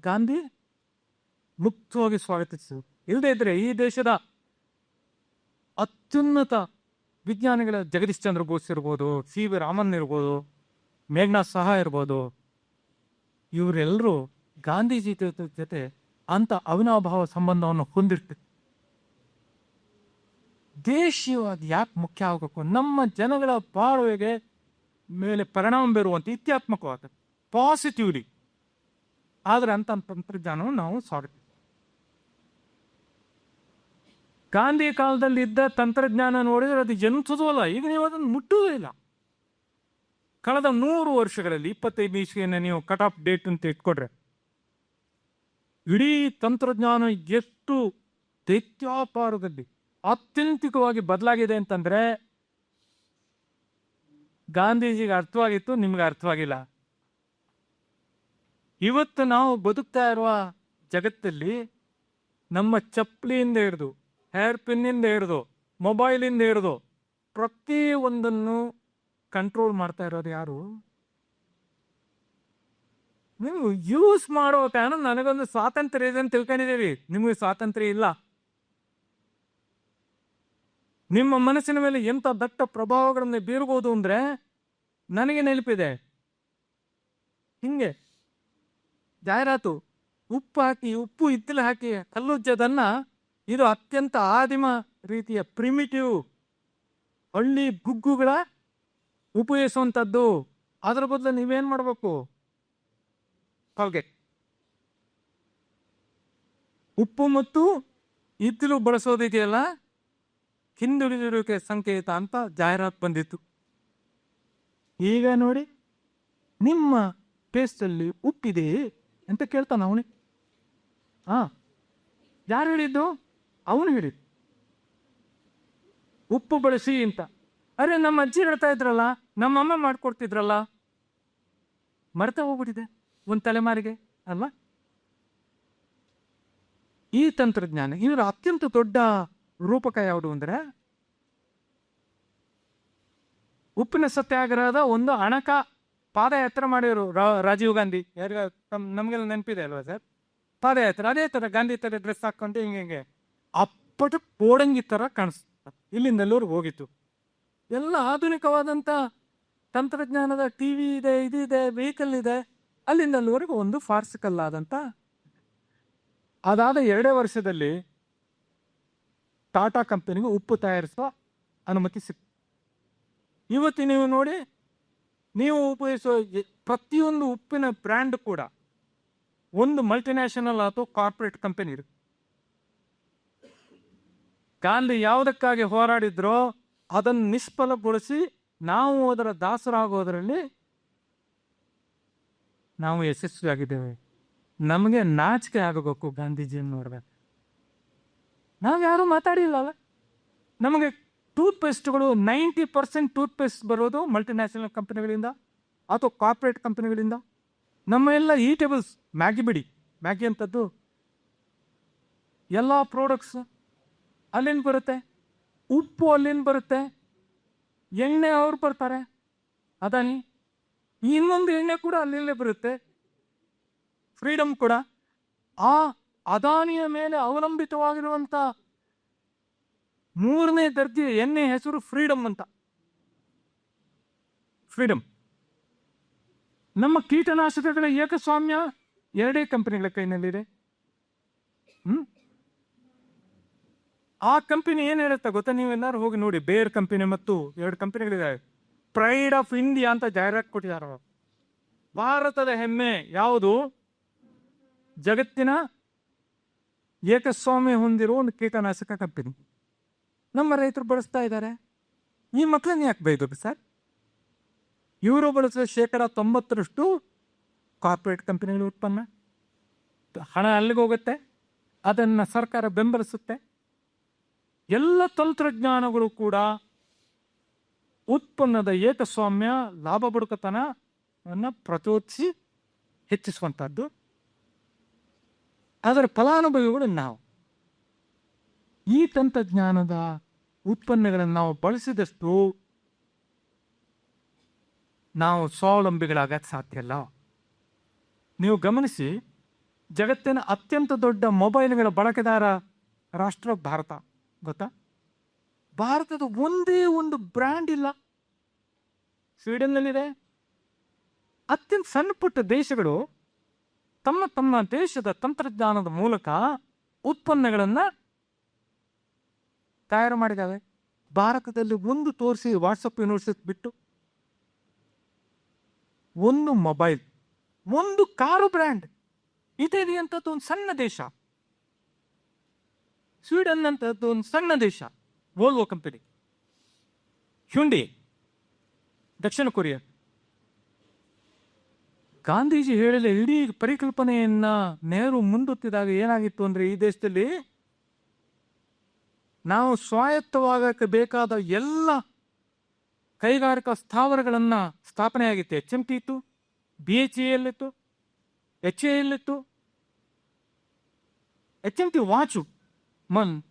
Speaker 1: ಗಾಂಧಿ ಮುಕ್ತವಾಗಿ ಸ್ವಾಗತಿಸಿದರು. ಇಲ್ಲದೇ ಇದ್ದರೆ ಈ ದೇಶದ ಅತ್ಯುನ್ನತ ವಿಜ್ಞಾನಿಗಳ ಜಗದೀಶ್ ಚಂದ್ರ ಬೋಸ್ ಇರ್ಬೋದು, ಸಿ ವಿ ರಾಮನ್ ಇರ್ಬೋದು ಮೇಘನಾಥ್ ಸಹ ಇರ್ಬೋದು ಇವರೆಲ್ಲರೂ ಗಾಂಧೀಜಿ ಜೊತೆ- ಅಂಥ ಅವಿನಾಭಾವ ಸಂಬಂಧವನ್ನು ಹೊಂದಿರ್ತಿದ್ರು ದೇಶೀಯವಾದ ಯಾಕೆ ಮುಖ್ಯ ಆಗಬೇಕು ನಮ್ಮ ಜನಗಳ ಬಾಳುವೆಗೆ ಮೇಲೆ ಪರಿಣಾಮ ಬೀರುವಂತೆ ಇತ್ಯಾತ್ಮಕವಾದ ಪಾಸಿಟಿವ್ಲಿ ಆದರೆ ಅಂತ ತಂತ್ರಜ್ಞಾನವನ್ನು ನಾವು ಸ್ವಾಗತ ಗಾಂಧಿ ಕಾಲದಲ್ಲಿ ಇದ್ದ ತಂತ್ರಜ್ಞಾನ ನೋಡಿದ್ರೆ ಅದು ಎಂಥದೂ ಅಲ್ಲ. ಈಗ ನೀವು ಅದನ್ನು ಮುಟ್ಟುವುದೇ ಇಲ್ಲ. ಕಳೆದ ನೂರು ವರ್ಷಗಳಲ್ಲಿ ಇಪ್ಪತ್ತೈದು ಇಸ್ವಿಯನ್ನು ನೀವು ಕಟ್ ಆಫ್ ಡೇಟ್ ಅಂತ ಇಟ್ಕೊಡ್ರೆ, ಇಡೀ ತಂತ್ರಜ್ಞಾನ ಎಷ್ಟು ದೈತ್ಯಾಪಾರದಲ್ಲಿ ಆತ್ಯಂತಿಕವಾಗಿ ಬದಲಾಗಿದೆ ಅಂತಂದ್ರೆ ಗಾಂಧೀಜಿಗೆ ಅರ್ಥವಾಗಿತ್ತು, ನಿಮ್ಗೆ ಅರ್ಥವಾಗಿಲ್ಲ. ಇವತ್ತು ನಾವು ಬದುಕ್ತಾ ಇರುವ ಜಗತ್ತಲ್ಲಿ ನಮ್ಮ ಚಪ್ಪಲಿಯಿಂದ ಹಿಡಿದು ಹೇರ್ ಪಿನ್ನಿಂದ ಹಿಡಿದು, ಮೊಬೈಲಿಂದ ಹಿಡಿದು ಪ್ರತಿ ಒಂದನ್ನು ಕಂಟ್ರೋಲ್ ಮಾಡ್ತಾ ಇರೋದು ಯಾರು? ನೀವು ಯೂಸ್ ಮಾಡೋ ಕಾರಣ ನನಗೊಂದು ಸ್ವಾತಂತ್ರ್ಯ ಇದೆ ಅಂತ ತಿಳ್ಕೊಂಡಿದ್ದೀವಿ ನಿಮಗೆ ಸ್ವಾತಂತ್ರ್ಯ ಇಲ್ಲ. ನಿಮ್ಮ ಮನಸ್ಸಿನ ಮೇಲೆ ಎಂಥ ದಟ್ಟ ಪ್ರಭಾವಗಳನ್ನು ಬೀರ್ಬೋದು ಅಂದರೆ ನನಗೆ ನೆನಪಿದೆ. ಹಿಂಗೆ ಜಾಹೀರಾತು ಉಪ್ಪು ಹಾಕಿ, ಉಪ್ಪು ಇತ್ತಲೆ ಹಾಕಿ ಕಲ್ಲುಜ್ಜೋದನ್ನು ಇದು ಅತ್ಯಂತ ಆದಿಮ ರೀತಿಯ ಪ್ರಿಮಿಟಿವ್ ಹಳ್ಳಿ ಗುಗ್ಗುಗಳ ಉಪಯೋಗಿಸುವಂಥದ್ದು. ಅದರ ಬದಲು ನೀವೇನು ಮಾಡಬೇಕು? ಕಾಲ್ಗೆಟ್ ಉಪ್ಪು ಮತ್ತು ಇದ್ದಿಲು ಬಳಸೋದಿದೆಯಲ್ಲ? ಹಿಂದುಳಿದಿರುವಿಕೆ ಸಂಕೇತ ಅಂತ ಜಾಹೀರಾತು ಬಂದಿತ್ತು. ಈಗ ನೋಡಿ, ನಿಮ್ಮ ಪೇಸ್ಟಲ್ಲಿ ಉಪ್ಪಿದೆ ಅಂತ ಕೇಳ್ತಾನ ಅವನೇ. ಹಾ ಯಾರು ಹೇಳಿದ್ದು? ಅವನು ಹೇಳಿದ್ದು. ಉಪ್ಪು ಬಳಸಿ ಅಂತ. ಅರೆ, ನಮ್ಮ ಅಜ್ಜಿ ಹೇಳ್ತಾ ಇದ್ರಲ್ಲ, ನಮ್ಮಮ್ಮ ಮಾಡ್ಕೊಡ್ತಿದ್ರಲ್ಲ. ಮರ್ತಾ ಹೋಗ್ಬಿಟ್ಟಿದೆ ಒಂದು ತಲೆಮಾರಿಗೆ, ಅಲ್ವಾ? ಈ ತಂತ್ರಜ್ಞಾನ ಇದರ ಅತ್ಯಂತ ದೊಡ್ಡ ರೂಪಕ ಯಾವುದು ಅಂದರೆ ಉಪ್ಪಿನ ಸತ್ಯಾಗ್ರಹದ ಒಂದು ಅಣಕ ಪಾದಯಾತ್ರೆ ಮಾಡಿದ್ರು ರಾಜೀವ್ ಗಾಂಧಿ. ಯಾರಿಗ ನಮಗೆಲ್ಲ ನೆನಪಿದೆ ಅಲ್ವಾ ಸರ್? ಪಾದಯಾತ್ರೆ, ಅದೇ ಥರ ಗಾಂಧಿ ತರ ಡ್ರೆಸ್ ಹಾಕೊಂಡು ಹಿಂಗೆ ಹಿಂಗೆ ಅಪ್ಪಟ ಕೋಡಂಗಿ ತರ ಕಾಣಿಸ್ತ ಇಲ್ಲಿಂದ ಎಲ್ಲೂರ್ಗೆ ಹೋಗಿತ್ತು. ಎಲ್ಲ ಆಧುನಿಕವಾದಂಥ ತಂತ್ರಜ್ಞಾನದ ಟಿ ವಿ ಇದೆ ಇದಿದೆ ವೆಹಿಕಲ್ ಇದೆ. ಅಲ್ಲಿಂದ ಅಲ್ಲಿವರೆಗೂ ಒಂದು ಫಾರ್ಸಿಕಲ್ ಆದಂಥ ಅದಾದ ಎರಡೇ ವರ್ಷದಲ್ಲಿ ಟಾಟಾ ಕಂಪನಿಗೂ ಉಪ್ಪು ತಯಾರಿಸುವ ಅನುಮತಿ ಸಿಕ್. ಇವತ್ತು ನೀವು ನೋಡಿ, ನೀವು ಉಪಯೋಗಿಸುವ ಪ್ರತಿಯೊಂದು ಉಪ್ಪಿನ ಬ್ರ್ಯಾಂಡ್ ಕೂಡ ಒಂದು ಮಲ್ಟಿನ್ಯಾಷನಲ್ ಅಥವಾ ಕಾರ್ಪೊರೇಟ್ ಕಂಪನಿ ಇರುತ್ತೆ. ಗಾಂಧಿ ಯಾವುದಕ್ಕಾಗಿ ಹೋರಾಡಿದ್ರೋ ಅದನ್ನು ನಿಷ್ಫಲಗೊಳಿಸಿ ನಾವು ಅದರ ದಾಸರಾಗೋದರಲ್ಲಿ ನಾವು ಯಶಸ್ವಿಯಾಗಿದ್ದೇವೆ. ನಮಗೆ ನಾಚಿಕೆ ಆಗಬೇಕು ಗಾಂಧೀಜಿಯನ್ನು ನೋಡ್ಬೇಕು. ನಾವು ಯಾರು ಮಾತಾಡಿಲ್ಲಲ್ಲ? ನಮಗೆ ಟೂತ್ ಪೇಸ್ಟ್ಗಳು ನೈಂಟಿ ಪರ್ಸೆಂಟ್ ಟೂತ್ ಪೇಸ್ಟ್ ಬರೋದು ಮಲ್ಟಿನ್ಯಾಷನಲ್ ಕಂಪ್ನಿಗಳಿಂದ ಅಥವಾ ಕಾರ್ಪೊರೇಟ್ ಕಂಪ್ನಿಗಳಿಂದ ನಮ್ಮ ಎಲ್ಲ ಈಟೇಬಲ್ಸ್ ಮ್ಯಾಗಿ ಬಿಡಿ. ಮ್ಯಾಗಿ ಅಂಥದ್ದು ಎಲ್ಲ ಪ್ರಾಡಕ್ಟ್ಸ್ ಅಲ್ಲಿಂದ ಬರುತ್ತೆ. ಉಪ್ಪು ಅಲ್ಲಿಂದ ಬರುತ್ತೆ. ಎಣ್ಣೆ ಅವ್ರು ಬರ್ತಾರೆ. ಅದಾನಿ. ಇನ್ನೊಂದು ಎಣ್ಣೆ ಕೂಡ ಅಲ್ಲಿಂದಲೇ ಬರುತ್ತೆ. ಫ್ರೀಡಮ್ ಕೂಡ. ಆ ಅದಾನಿಯ ಮೇಲೆ ಅವಲಂಬಿತವಾಗಿರುವಂಥ ಮೂರನೇ ದರ್ಜೆ ಎಣ್ಣೆ ಹೆಸರು ಫ್ರೀಡಮ್ ಅಂತ. ಫ್ರೀಡಮ್ ನಮ್ಮ ಕೀಟನಾಶಕಗಳ ಏಕಸ್ವಾಮ್ಯ ಎರಡೇ ಕಂಪನಿಗಳ ಕೈನಲ್ಲಿದೆ. ಹ್ಮ್? ಆ ಕಂಪನಿ ಏನು ಹೇಳುತ್ತೆ ಗೊತ್ತಾ? ನೀವೆಲ್ಲರೂ ಹೋಗಿ ನೋಡಿ. ಬೇರ್ ಕಂಪನಿ ಮತ್ತು ಎರಡು ಕಂಪನಿಗಳಿದ್ದಾವೆ ಪ್ರೈಡ್ ಆಫ್ ಇಂಡಿಯಾ ಅಂತ ಜಾಹೀರಾತು ಕೊಟ್ಟಿದ್ದಾರೆ. ಭಾರತದ ಹೆಮ್ಮೆ ಯಾವುದು? ಜಗತ್ತಿನ ಏಕಸ್ವಾಮ್ಯ ಹೊಂದಿರೋ ಒಂದು ಕೀಟನಾಶಕ ಕಂಪನಿ. ನಮ್ಮ ರೈತರು ಬಳಸ್ತಾ ಇದ್ದಾರೆ. ಈ ಮಕ್ಕಳನ್ನ ಯಾಕೆ ಬೈದೋಗಿ ಸರ್? ಇವರು ಬಳಸಿದ ಶೇಕಡ ತೊಂಬತ್ತರಷ್ಟು ಕಾರ್ಪೊರೇಟ್ ಕಂಪನಿಗಳ ಉತ್ಪನ್ನ. ಹಣ ಅಲ್ಲಿಗೆ ಹೋಗುತ್ತೆ. ಅದನ್ನು ಸರ್ಕಾರ ಬೆಂಬಲಿಸುತ್ತೆ. ಎಲ್ಲ ತಂತ್ರಜ್ಞಾನಗಳು ಕೂಡ ಉತ್ಪನ್ನದ ಏಕಸ್ವಾಮ್ಯ, ಲಾಭ ಬುಡಕತನವನ್ನು ಪ್ರಚೋದಿಸಿ ಹೆಚ್ಚಿಸುವಂಥದ್ದು ಅದರ ಫಲಾನುಭವಿಗಳು ನಾವು. ಈ ತಂತ್ರಜ್ಞಾನದ ಉತ್ಪನ್ನಗಳನ್ನು ನಾವು ಬಳಸಿದಷ್ಟು ನಾವು ಸ್ವಾವಲಂಬಿಗಳಾಗಕ್ಕೆ ಸಾಧ್ಯ ಇಲ್ಲ. ನೀವು ಗಮನಿಸಿ, ಜಗತ್ತಿನ ಅತ್ಯಂತ ದೊಡ್ಡ ಮೊಬೈಲ್ಗಳ ಬಳಕೆದಾರ ರಾಷ್ಟ್ರ ಭಾರತ, ಗೊತ್ತಾ? ಭಾರತದ ಒಂದೇ ಒಂದು ಬ್ರ್ಯಾಂಡ್ ಇಲ್ಲ. ಸ್ವೀಡನ್ನಲ್ಲಿದೆ. ಅತ್ಯಂತ ಸಣ್ಣ ಪುಟ್ಟ ದೇಶಗಳು ತಮ್ಮ ತಮ್ಮ ದೇಶದ ತಂತ್ರಜ್ಞಾನದ ಮೂಲಕ ಉತ್ಪನ್ನಗಳನ್ನು ತಯಾರು ಮಾಡಿದ್ದಾವೆ. ಭಾರತದಲ್ಲಿ ಒಂದು ತೋರಿಸಿ ವಾಟ್ಸಪ್ ಯೂನಿವರ್ಸಿಟಿ ಬಿಟ್ಟು ಒಂದು ಮೊಬೈಲ್, ಒಂದು ಕಾರು ಬ್ರ್ಯಾಂಡ್ ಇದೆ ಅಂತದ್ದು ಒಂದು ಸಣ್ಣ ದೇಶ. ಸ್ವೀಡನ್ ಅಂತದ್ದು ಒಂದು ಸಣ್ಣ ದೇಶ ವೋಲ್ವೋ ಕಂಪನಿ ಹ್ಯುಂಡಿ ದಕ್ಷಿಣ ಕೊರಿಯಾ. ಗಾಂಧೀಜಿ ಹೇಳಿದ ಇಡೀ ಪರಿಕಲ್ಪನೆಯನ್ನ ನೆಹರು ಮುಂದೊತ್ತಿದಾಗ ಏನಾಗಿತ್ತು ಅಂದ್ರೆ ಈ ದೇಶದಲ್ಲಿ ನಾವು ಸ್ವಾಯತ್ತವಾಗಕ್ಕೆ ಬೇಕಾದ ಎಲ್ಲ ಕೈಗಾರಿಕಾ ಸ್ಥಾವರಗಳನ್ನು ಸ್ಥಾಪನೆ ಆಗಿತ್ತು. ಎಚ್ ಎಂ ಟಿ ಇತ್ತು ಬಿ ಎಚ್ ಎಲ್ಲಿತ್ತು ಎಚ್ ಎ ಎಲ್ಲಿತ್ತು ಎಚ್ ಎಂ ಟಿ ವಾಚು ಮನ್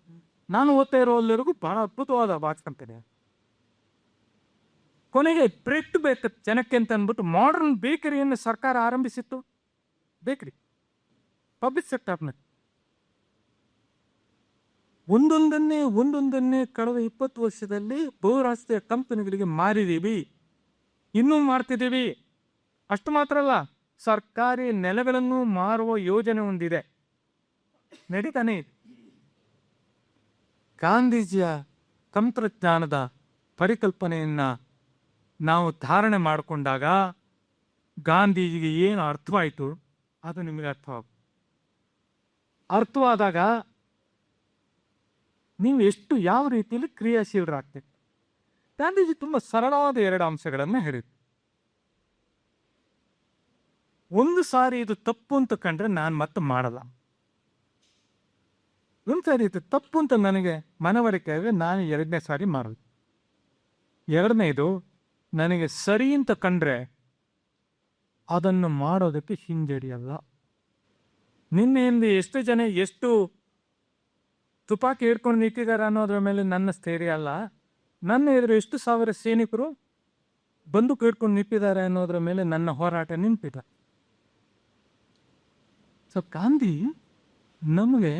Speaker 1: ನಾನು ಓದ್ತಾ ಇರೋವರೆಗೂ ಬಹಳ ಅದ್ಭುತವಾದ ವಾಚ್ ಕಂಪನಿ ಕೊನೆಗೆ ಬ್ರೆಡ್ ಬೇಕು ಜನಕ್ಕೆ ಅಂತ ಅಂದ್ಬಿಟ್ಟು ಮಾಡರ್ನ್ ಬೇಕರಿಯನ್ನು ಸರ್ಕಾರ ಆರಂಭಿಸಿತ್ತು. ಬೇಕರಿ. ಪಬ್ಲಿಕ್ ಸೆಕ್ಟರ್ನಲ್ಲಿ ಒಂದೊಂದನ್ನೇ ಒಂದೊಂದನ್ನೇ ಕಳೆದ ಇಪ್ಪತ್ತು ವರ್ಷದಲ್ಲಿ ಬಹುರಾಷ್ಟ್ರೀಯ ಕಂಪನಿಗಳಿಗೆ ಮಾರಿದ್ದೀವಿ ಇನ್ನೂ ಮಾಡ್ತಿದ್ದೀವಿ ಅಷ್ಟು ಮಾತ್ರ ಅಲ್ಲ, ಸರ್ಕಾರಿ ನೆಲೆಗಳನ್ನು ಮಾರುವ ಯೋಜನೆ ಒಂದಿದೆ. ನಡೀತಾನೆ ಇದೆ. ಗಾಂಧೀಜಿಯ ತಂತ್ರಜ್ಞಾನದ ಪರಿಕಲ್ಪನೆಯನ್ನ ನಾವು ಧಾರಣೆ ಮಾಡಿಕೊಂಡಾಗ ಗಾಂಧೀಜಿಗೆ ಏನು ಅರ್ಥವಾಯಿತು, ಅದು ನಿಮಗೆ ಅರ್ಥವಾಗ ಅರ್ಥವಾದಾಗ ನೀವು ಎಷ್ಟು ಯಾವ ರೀತಿಯಲ್ಲಿ ಕ್ರಿಯಾಶೀಲರಾಗ್ತೀರಿ? ಗಾಂಧೀಜಿ ತುಂಬ ಸರಳವಾದ ಎರಡು ಅಂಶಗಳನ್ನು ಹೇಳಿದ್ರು. ಒಂದು ಸಾರಿ ಇದು ತಪ್ಪು ಅಂತ ಕಂಡ್ರೆ ನಾನು ಮತ್ತೆ ಮಾಡಲ್ಲ. ಒಂದು ಸಾರಿ ಇದು ತಪ್ಪು ಅಂತ ನನಗೆ ಮನವರಿಕೆ ಆದರೆ ನಾನು ಎರಡನೇ ಸಾರಿ ಮಾಡೋದು ಎರಡನೇದು ನನಗೆ ಸರಿ ಅಂತ ಕಂಡ್ರೆ ಅದನ್ನು ಮಾಡೋದಕ್ಕೆ ಹಿಂಜರಿಯಲ್ಲ ನಿನ್ನೆಯಿಂದ ಎಷ್ಟು ಜನ ಎಷ್ಟು ತುಪಾಕಿ ಹಿಡ್ಕೊಂಡು ನಿಂತಿದ್ದಾರೆ ಅನ್ನೋದ್ರ ಮೇಲೆ ನನ್ನ ಸ್ಥೈರ್ಯ ಅಲ್ಲ. ನನ್ನ ಎದುರು ಎಷ್ಟು ಸಾವಿರ ಸೈನಿಕರು ಬಂದು ಹಿಡ್ಕೊಂಡು ನಿಂತಿದ್ದಾರೆ ಅನ್ನೋದ್ರ ಮೇಲೆ ನನ್ನ ಹೋರಾಟ ನಿಂತಿದೆ. ಸೊ ಗಾಂಧಿ ನಮಗೆ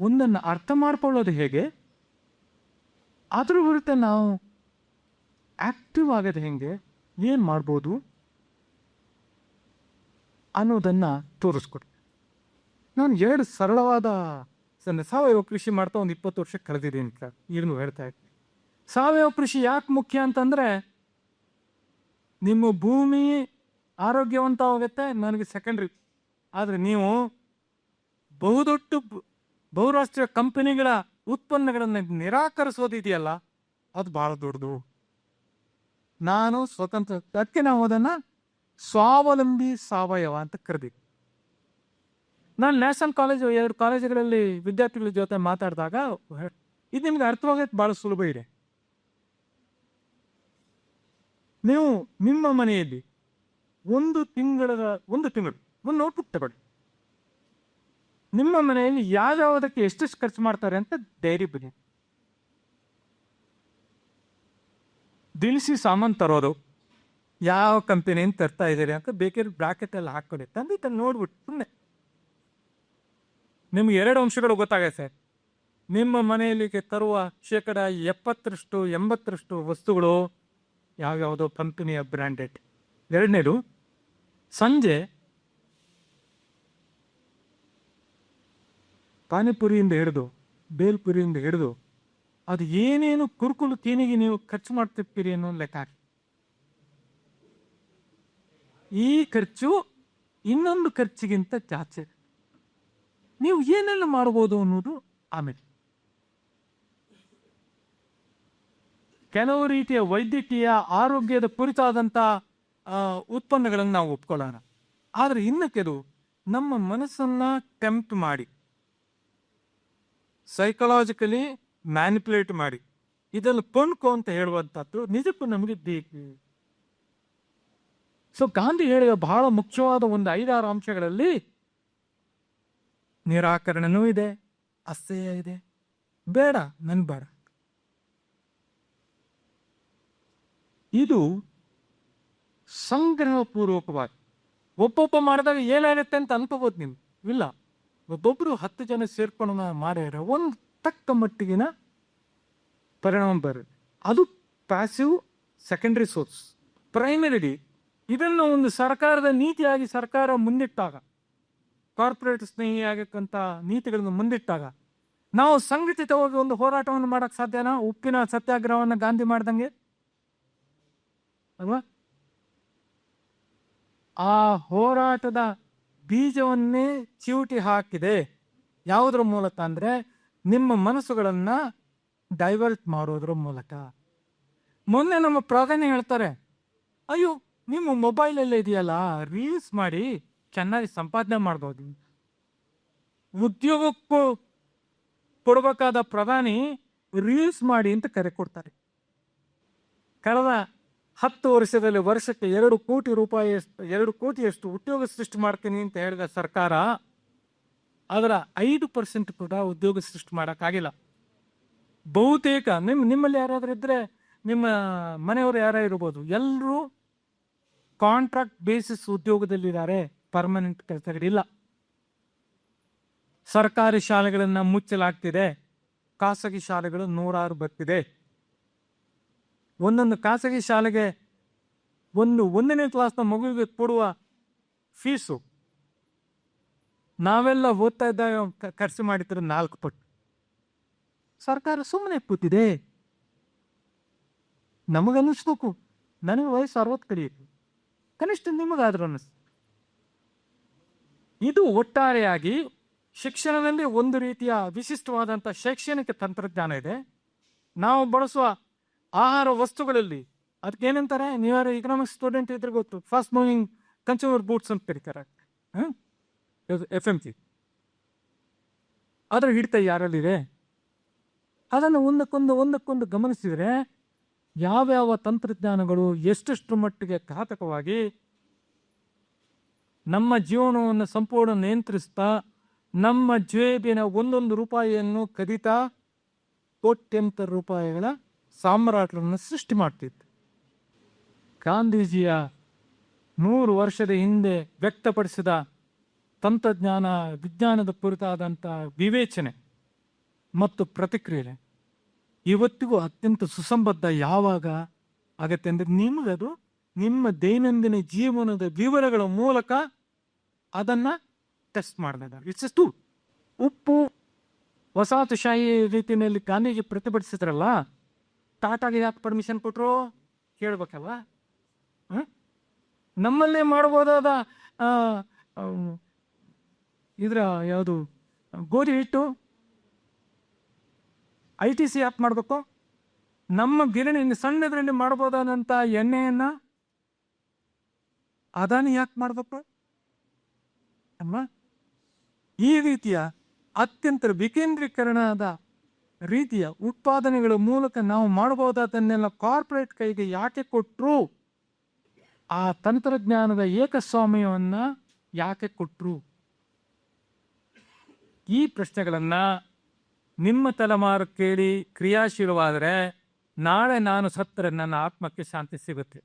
Speaker 1: ಒಂದನ್ನು ಅರ್ಥ ಮಾಡ್ಕೊಳ್ಳೋದು ಹೇಗೆ? ಅದ್ರ ಬರುತ್ತೆ ನಾವು ಆಕ್ಟಿವ್ ಆಗೋದು ಹೆಂಗೆ? ಏನು ಮಾಡ್ಬೋದು? ಅನ್ನೋದನ್ನು ತೋರಿಸ್ಕೊಡ್ತೀನಿ ನಾನು ಎರಡು ಸರಳವಾದ ಸಾವಯವ ಕೃಷಿ ಮಾಡ್ತಾ ಒಂದು ಇಪ್ಪತ್ತು ವರ್ಷ ಕಳೆದಿದ್ದೀನಿ ಸರ್ ಈಗಲೂ ಹೇಳ್ತಾ ಇದ್ದೀನಿ ಸಾವಯವ ಕೃಷಿ ಯಾಕೆ ಮುಖ್ಯ ಅಂತಂದರೆ, ನಿಮ್ಮ ಭೂಮಿ ಆರೋಗ್ಯವಂತ ಹೋಗುತ್ತೆ ನನಗೆ ಸೆಕೆಂಡ್ರಿ ಆದರೆ ನೀವು ಬಹುದೊಡ್ಡ ಬಹುರಾಷ್ಟ್ರೀಯ ಕಂಪನಿಗಳ ಉತ್ಪನ್ನಗಳನ್ನು ನಿರಾಕರಿಸೋದಿದೆಯಲ್ಲ, ಅದು ಭಾಳ ದೊಡ್ಡದು. ನಾನು ಸ್ವತಂತ್ರ ಅದಕ್ಕೆ ನಾವು ಅದನ್ನು ಸ್ವಾವಲಂಬಿ ಸಾವಯವ ಅಂತ ಕರೆದಿದ್ದೆ ನಾನು ನ್ಯಾಷನಲ್ ಕಾಲೇಜು, ಎರಡು ಕಾಲೇಜುಗಳಲ್ಲಿ ವಿದ್ಯಾರ್ಥಿಗಳ ಜೊತೆ ಮಾತಾಡಿದಾಗ ಇದು ನಿಮ್ಗೆ ಅರ್ಥವಾಗೋದು ಭಾಳ ಸುಲಭ ಇದೆ. ನೀವು ನಿಮ್ಮ ಮನೆಯಲ್ಲಿ ಒಂದು ತಿಂಗಳ ಒಂದು ತಿಂಗಳು, ಒಂದು ನೋಟ್ಬುಕ್ ತಗೊಳ್ಳಿ. ನಿಮ್ಮ ಮನೆಯಲ್ಲಿ ಯಾವ್ಯಾವುದಕ್ಕೆ ಎಷ್ಟೆಷ್ಟು ಖರ್ಚು ಮಾಡ್ತಾರೆ ಅಂತ ಡೈರಿ ಬನ್ನಿ. ದಿನಸಿ ಸಾಮಾನು ತರೋದು. ಯಾವ ಕಂಪನಿಯಿಂದ ತರ್ತಾ ಇದ್ದೀರಿ ಅಂತ ಬೇಕಾದ್ರೆ ಬ್ರಾಕೆಟಲ್ಲಿ ಹಾಕೊಳ್ಳಿ ತಂದು ಇದನ್ನ ನೋಡ್ಬಿಟ್ಟು ಸುಮ್ಮನೆ ನಿಮ್ಗೆ ಎರಡು ಅಂಶಗಳು ಗೊತ್ತಾಗತ್ತೆ ಸರ್. ನಿಮ್ಮ ಮನೆಯಲ್ಲಿಗೆ ತರುವ ಶೇಕಡ ಎಪ್ಪತ್ತರಷ್ಟು, ಎಂಬತ್ತರಷ್ಟು ವಸ್ತುಗಳು ಯಾವ್ಯಾವುದೋ ಕಂಪನಿಯ ಬ್ರ್ಯಾಂಡೆಡ್ ಎರಡನೇದು, ಸಂಜೆ ಪಾನಿಪುರಿಯಿಂದ ಹಿಡಿದು, ಬೇಲ್ಪುರಿಯಿಂದ ಹಿಡಿದು ಅದು ಏನೇನು ಕುರುಕುಲು ತೀನಿಗೆ ನೀವು ಖರ್ಚು ಮಾಡ್ತಿರ್ತೀರಿ ಅನ್ನೋ ಲೆಕ್ಕ ಹಾಕಿ. ಈ ಖರ್ಚು ಇನ್ನೊಂದು ಖರ್ಚಿಗಿಂತ ಜಾಸ್ತಿ. ನೀವು ಏನೆಲ್ಲ ಮಾಡ್ಬೋದು ಅನ್ನೋದು ಆಮೇಲೆ. ಕೆಲವು ರೀತಿಯ ವೈದ್ಯಕೀಯ ಆರೋಗ್ಯದ ಕುರಿತಾದಂಥ ಆ, ಉತ್ಪನ್ನಗಳನ್ನು ನಾವು ಒಪ್ಕೊಳ್ಳೋಣ. ಆದರೆ ಇನ್ನು ಕೆಲವು ನಮ್ಮ ಮನಸ್ಸನ್ನ ಟೆಂಪ್ಟ್ ಮಾಡಿ. ಸೈಕಲಾಜಿಕಲಿ ಮ್ಯಾನಿಪುಲೇಟ್ ಮಾಡಿ. ಇದನ್ನು ಕೊಂಡ್ಕೊ ಅಂತ ಹೇಳುವಂಥದ್ದು ನಿಜಕ್ಕೂ ನಮಗೆ ಬೇಕು. ಸೊ ಗಾಂಧಿ ಹೇಳಿದ ಬಹಳ ಮುಖ್ಯವಾದ ಒಂದು ಐದಾರು ಅಂಶಗಳಲ್ಲಿ ನಿರಾಕರಣನೂ ಇದೆ, ಅಸಹ್ಯ ಇದೆ. ಬೇಡ, ನನ್ ಬೇಡ ಇದು ಸಂಗ್ರಹಪೂರ್ವಕವಾಗಿ ಒಬ್ಬೊಬ್ಬ ಮಾಡಿದಾಗ ಏನಾಗುತ್ತೆ ಅಂತ ಅನ್ಕೋಬೋದು ನೀವು. ಇಲ್ಲ, ಒಬ್ಬೊಬ್ರು ಹತ್ತು ಜನ ಸೇರ್ಕೊಂಡು ಮಾಡ್ಯಾರ ಒಂದು ತಕ್ಕ ಮಟ್ಟಿಗಿನ ಪರಿಣಾಮ ಬರುತ್ತೆ. ಅದು ಪ್ಯಾಸಿವ್ ಸೆಕೆಂಡ್ರಿ ಸೋರ್ಸ್ ಪ್ರೈಮರಿಲಿ ಇದನ್ನು ಒಂದು ಸರ್ಕಾರದ ನೀತಿಯಾಗಿ ಸರ್ಕಾರ ಮುಂದಿಟ್ಟಾಗ ಕಾರ್ಪೊರೇಟ್ ಸ್ನೇಹಿ ನೀತಿಗಳನ್ನು ಮುಂದಿಟ್ಟಾಗ, ನಾವು ಸಂಘಟಿತವಾಗಿ ಒಂದು ಹೋರಾಟವನ್ನು ಮಾಡೋಕ್ಕೆ ಸಾಧ್ಯನಾ? ಉಪ್ಪಿನ ಸತ್ಯಾಗ್ರಹವನ್ನು ಗಾಂಧಿ ಮಾಡ್ದಂಗೆ? ಅಲ್ವಾ? ಆ ಹೋರಾಟದ ಬೀಜವನ್ನೇ ಚಿವುಟಿ ಹಾಕಿದೆ. ಯಾವುದ್ರ ಮೂಲಕ ಅಂದ್ರೆ ನಿಮ್ಮ ಮನಸ್ಸುಗಳನ್ನು ಡೈವರ್ಟ್ ಮಾಡೋದ್ರ ಮೂಲಕ. ಮೊನ್ನೆ ನಮ್ಮ ಪ್ರಧಾನಿ ಹೇಳ್ತಾರೆ, ಅಯ್ಯೋ, ನಿಮ್ಮ ಮೊಬೈಲಲ್ಲೇ ಇದೆಯಲ್ಲ ರೀಲ್ಸ್ ಮಾಡಿ ಚೆನ್ನಾಗಿ ಸಂಪಾದನೆ ಮಾಡ್ಬೋದು. ಉದ್ಯೋಗಕ್ಕೂ ಕೊಡಬೇಕಾದ ಪ್ರಧಾನಿ ರೀಲ್ಸ್ ಮಾಡಿ ಅಂತ ಕರೆ ಕೊಡ್ತಾರೆ. ಕಳೆದ ಹತ್ತು ವರ್ಷದಲ್ಲಿ ವರ್ಷಕ್ಕೆ ಎರಡು ಕೋಟಿ ರೂಪಾಯಿ ಎರಡು ಕೋಟಿಯಷ್ಟು ಉದ್ಯೋಗ ಸೃಷ್ಟಿ ಮಾಡ್ತೀನಿ ಅಂತ ಹೇಳಿದ ಸರ್ಕಾರ ಅದರ ಐದು ಪರ್ಸೆಂಟ್ ಕೂಡ ಉದ್ಯೋಗ ಸೃಷ್ಟಿ ಮಾಡೋಕ್ಕಾಗಿಲ್ಲ. ಬಹುತೇಕ ನಿಮ್ಮ ನಿಮ್ಮಲ್ಲಿ ಯಾರಾದರೂ ಇದ್ದರೆ ನಿಮ್ಮ ಮನೆಯವರು ಯಾರ ಇರ್ಬೋದು ಎಲ್ಲರೂ ಕಾಂಟ್ರಾಕ್ಟ್ ಬೇಸಿಸ್ ಉದ್ಯೋಗದಲ್ಲಿದ್ದಾರೆ ಪರ್ಮನೆಂಟ್ ಕೆಲಸಗಳಿಲ್ಲ. ಸರ್ಕಾರಿ ಶಾಲೆಗಳನ್ನ ಮುಚ್ಚಲಾಗ್ತಿದೆ, ಖಾಸಗಿ ಶಾಲೆಗಳು ನೂರಾರು ಬರ್ತಿದೆ. ಒಂದೊಂದು ಖಾಸಗಿ ಶಾಲೆಗೆ ಒಂದು, ಒಂದನೇ ಕ್ಲಾಸ್ನ ಮಗುವಿಗೆ ಕೊಡುವ ಫೀಸು ನಾವೆಲ್ಲ ಓದ್ತಾ ಇದ್ದಾಗ ಕ- ಖರ್ಚು ಮಾಡಿದ್ರೆ ನಾಲ್ಕು ಪಟ್ಟು. ಸರ್ಕಾರ ಸುಮ್ಮನೆ ಕೂತಿದೆ. ನಮಗನ್ನಿಸ್ಬೇಕು. ನನಗೆ ವಯಸ್ಸು ಅರವತ್ತು ಕಲಿಯಿತು ಕನಿಷ್ಠ ನಿಮಗಾದ್ರೂ ಅನ್ನಿಸ್ತು. ಇದು ಒಟ್ಟಾರೆಯಾಗಿ ಶಿಕ್ಷಣದಲ್ಲಿ ಒಂದು ರೀತಿಯ ವಿಶಿಷ್ಟವಾದಂಥ ಶೈಕ್ಷಣಿಕ ತಂತ್ರಜ್ಞಾನ ಇದೆ. ನಾವು ಬಳಸುವ ಆಹಾರ ವಸ್ತುಗಳಲ್ಲಿ ಅದಕ್ಕೆ ಏನಂತಾರೆ ನೀವ್ಯಾರು ಇಕನಾಮಿಕ್ಸ್ ಸ್ಟೂಡೆಂಟ್ ಇದ್ರೆ ಗೊತ್ತು. ಫಾಸ್ಟ್ ಮೂವಿಂಗ್ ಕನ್ಸ್ಯೂಮರ್ ಬೂಟ್ಸ್ ಅಂತ ಕರೀತಾರೆ. ಎಫ್ ಎಂ ಸಿ ಅದರ ಹಿಡಿತ ಯಾರಲ್ಲಿದೆ? ಅದನ್ನು ಒಂದಕ್ಕೊಂದು ಒಂದಕ್ಕೊಂದು ಗಮನಿಸಿದರೆ ಯಾವ್ಯಾವ ತಂತ್ರಜ್ಞಾನಗಳು ಎಷ್ಟೆಷ್ಟು ಮಟ್ಟಿಗೆ ಘಾತಕವಾಗಿ ನಮ್ಮ ಜೀವನವನ್ನು ಸಂಪೂರ್ಣ ನಿಯಂತ್ರಿಸ್ತಾ, ನಮ್ಮ ಜೇಬಿನ ಒಂದೊಂದು ರೂಪಾಯಿಯನ್ನು ಕದಿತಾ, ಕೋಟ್ಯಂತರ ರೂಪಾಯಿಗಳ ಸಾಮ್ರಾಟರನ್ನು ಸೃಷ್ಟಿ ಮಾಡ್ತಿತ್ತು. ಗಾಂಧೀಜಿಯ ನೂರು ವರ್ಷದ ಹಿಂದೆ ವ್ಯಕ್ತಪಡಿಸಿದ ತಂತ್ರಜ್ಞಾನ, ವಿಜ್ಞಾನದ ಕುರಿತಾದಂಥ ವಿವೇಚನೆ ಮತ್ತು ಪ್ರತಿಕ್ರಿಯೆ ಇವತ್ತಿಗೂ ಅತ್ಯಂತ ಸುಸಂಬದ್ಧ. ಯಾವಾಗ? ಆಗತ್ತೆ ಅಂದರೆ ನಿಮಗದು ನಿಮ್ಮ ದೈನಂದಿನ ಜೀವನದ ವಿವರಗಳ ಮೂಲಕ ಅದನ್ನ ಟೆಸ್ಟ್ ಮಾಡಿದಾಗ ಇಟ್ಸ್ ಟು ಉಪ್ಪು ವಸಾಹತುಶಾಹಿ ರೀತಿಯಲ್ಲಿ ಗಾಂಧೀಜಿ ಪ್ರತಿಭಟಿಸಿದ್ರಲ್ಲ ಟಾಟಾಗೆ ಯಾಕೆ ಪರ್ಮಿಷನ್ ಕೊಟ್ಟರು ಕೇಳ್ಬೇಕಲ್ವಾ? ನಮ್ಮಲ್ಲೇ ಮಾಡ್ಬೋದಾದ ಇದ್ರ ಯಾವುದು, ಗೋಧಿ ಹಿಟ್ಟು, ಐ ಟಿ ಸಿ ಯಾಕೆ ಮಾಡಬೇಕು. ನಮ್ಮ ಗಿರಣಿ ಸಣ್ಣದ್ರಲ್ಲಿ ಮಾಡ್ಬೋದಾದಂಥ ಎಣ್ಣೆಯನ್ನು ಅದಾನಿ ಯಾಕೆ ಮಾಡಬೇಕು? ಅಮ್ಮ, ಈ ರೀತಿಯ ಅತ್ಯಂತ ವಿಕೇಂದ್ರೀಕರಣದ ರೀತಿಯ ಉತ್ಪಾದನೆಗಳ ಮೂಲಕ ನಾವು ಮಾಡಬಹುದಾದನ್ನೆಲ್ಲ ಕಾರ್ಪೊರೇಟ್ ಕೈಗೆ ಯಾಕೆ ಕೊಟ್ಟರು ಆ ತಂತ್ರಜ್ಞಾನದ ಏಕಸ್ವಾಮ್ಯವನ್ನು ಯಾಕೆ ಕೊಟ್ಟರು ಈ ಪ್ರಶ್ನೆಗಳನ್ನು ನಿಮ್ಮ ತಲೆಮಾರು ಕೇಳಿ ಕ್ರಿಯಾಶೀಲವಾದರೆ ನಾಳೆ ನಾನು ಸತ್ತರೆ, ನನ್ನ ಆತ್ಮಕ್ಕೆ ಶಾಂತಿ ಸಿಗುತ್ತೆ.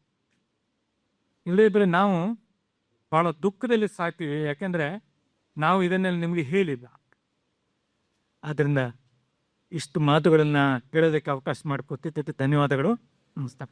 Speaker 1: ಇಲ್ಲದಿದ್ದರೆ ನಾವು ಭಾಳ ದುಃಖದಲ್ಲಿ ಸಾಯ್ತೀವಿ, ಯಾಕೆಂದರೆ ನಾವು ಇದನ್ನೆಲ್ಲ ನಿಮಗೆ ಹೇಳಿಲ್ಲ. ಆದ್ದರಿಂದ ಇಷ್ಟು ಮಾತುಗಳನ್ನು ಕೇಳೋದಕ್ಕೆ ಅವಕಾಶ ಮಾಡಿಕೊಟ್ಟಿದ್ದಕ್ಕೆ ಧನ್ಯವಾದಗಳು. ನಮಸ್ಕಾರ.